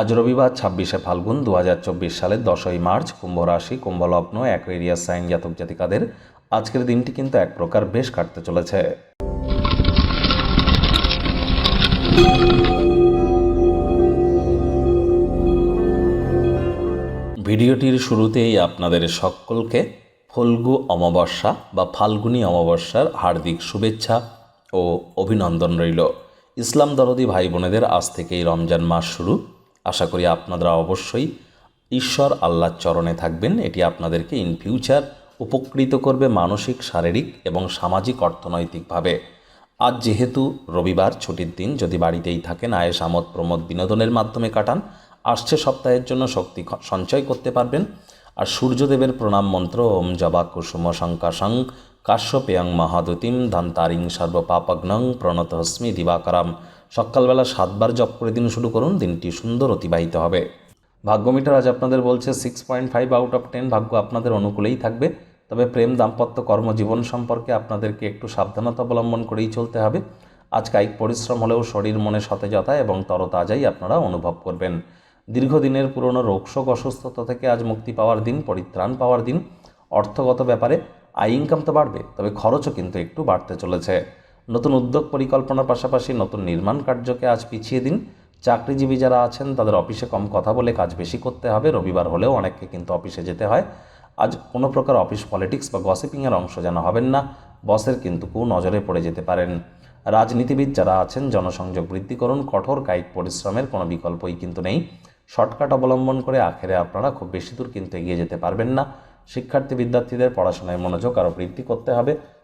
আজ রবিবার ছাব্বিশে ফাল্গুন দু হাজার চব্বিশ সালের দশই মার্চ কুম্ভ রাশি কুম্ভলগ্ন অ্যাকোয়েরিয়াস সাইন জাতক জাতিকাদের আজকের দিনটি কিন্তু এক প্রকার বেশ কাটতে চলেছে। ভিডিওটির শুরুতেই আপনাদের সকলকে ফল্গু অমাবস্যা বা ফাল্গুনী অমাবস্যার হার্দিক শুভেচ্ছা ও অভিনন্দন রইল। ইসলাম দরদি ভাই বোনেদের আজ থেকেই রমজান মাস শুরু। আশা করি আপনারা অবশ্যই ঈশ্বর আল্লাহর চরণে থাকবেন। এটি আপনাদেরকে ইন ফিউচার উপকৃত করবে মানসিক, শারীরিক এবং সামাজিক, অর্থনৈতিকভাবে। আজ যেহেতু রবিবার, ছুটির দিন, যদি বাড়িতেই থাকেন আয়েস আমোদ, প্রমোদ, বিনোদনের মাধ্যমে কাটান, আসছে সপ্তাহের জন্য শক্তি সঞ্চয় করতে পারবেন। আর সূর্যদেবের প্রণাম মন্ত্র, ওম জবা কুসুম শঙ্কাশং কাশ্যপেয়ং মহাদুতিম, ধান্তারিং সর্বপাপগ্নং প্রণতহস্মি দিবাকরাম। সকালবেলা সাতবার জপ করে দিন শুরু করুন, দিনটি সুন্দর অতিবাহিত হবে। ভাগ্যমিটার আজ আপনাদের বলছে six point five out of ten ভাগ্য আপনাদের অনুকূলেই থাকবে। তবে প্রেম, দাম্পত্য কর্মজীবন সম্পর্কে আপনাদেরকে একটু সাবধানতা অবলম্বন করেই চলতে হবে। আজ কায়িক পরিশ্রম হলেও শরীর, মনে সতেজতা এবং তরতাজাই আপনারা অনুভব করবেন। দীর্ঘদিনের পুরনো রোগশোক, অসুস্থতা থেকে আজ মুক্তি পাওয়ার দিন, পরিত্রাণ পাওয়ার দিন। অর্থগত ব্যাপারে আয় ইনকাম তো বাড়বে, তবে খরচও কিন্তু একটু বাড়তে চলেছে। নতুন উদ্যোগ পরিকল্পনার পাশাপাশি নতুন নির্মাণ কার্যকে আজ পিছিয়ে দিন। চাকরিজীবী যারা আছেন, তাদের অফিসে কম কথা বলে কাজ বেশি করতে হবে। রবিবার হলেও অনেককে কিন্তু অফিসে যেতে হয়। আজ কোনো প্রকার অফিস পলিটিক্স বা গসিপিংয়ের অংশ যেন হবেন না, বসের কিন্তু কু নজরে পড়ে যেতে পারেন। রাজনীতিবিদ যারা আছেন, জনসংযোগ বৃদ্ধি করুন, কঠোর কায়িক পরিশ্রমের কোনো বিকল্পই কিন্তু নেই। শর্টকাট অবলম্বন করে আখেরে আপনারা খুব বেশি দূর কিন্তু এগিয়ে যেতে পারবেন না। শিক্ষার্থী, বিদ্যার্থীদের পড়াশোনায় মনোযোগ আরও বৃদ্ধি করতে হবে।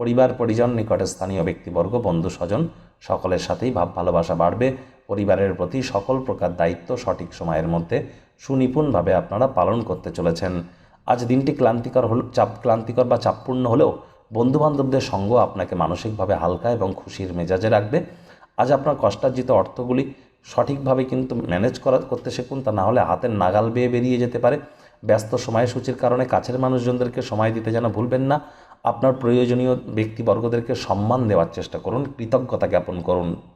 পরিবার, পরিজন, নিকটে স্থানীয় ব্যক্তিবর্গ, বন্ধু, স্বজন, সকলের সাথেই ভাব, ভালোবাসা বাড়বে। পরিবারের প্রতি সকল প্রকার দায়িত্ব সঠিক সময়ের মধ্যে সুনিপুণভাবে আপনারা পালন করতে চলেছেন। আজ দিনটি ক্লান্তিকর হল, চাপ, ক্লান্তিকর বা চাপপূর্ণ হলেও বন্ধুবান্ধবদের সঙ্গ আপনাকে মানসিকভাবে হালকা এবং খুশির মেজাজে রাখবে। আজ আপনার কষ্টার্জিত অর্থগুলি সঠিকভাবে কিন্তু ম্যানেজ করা, করতে শিখুন, তা না হলে হাতের নাগাল বেয়ে বেরিয়ে যেতে পারে। ব্যস্ত সময়সূচির কারণে কাছের মানুষজনদেরকে সময় দিতে যেন ভুলবেন না। আপনার প্রয়োজনীয় ব্যক্তিবর্গদেরকে সম্মান দেওয়ার চেষ্টা করুন কৃতজ্ঞতা জ্ঞাপন করুন।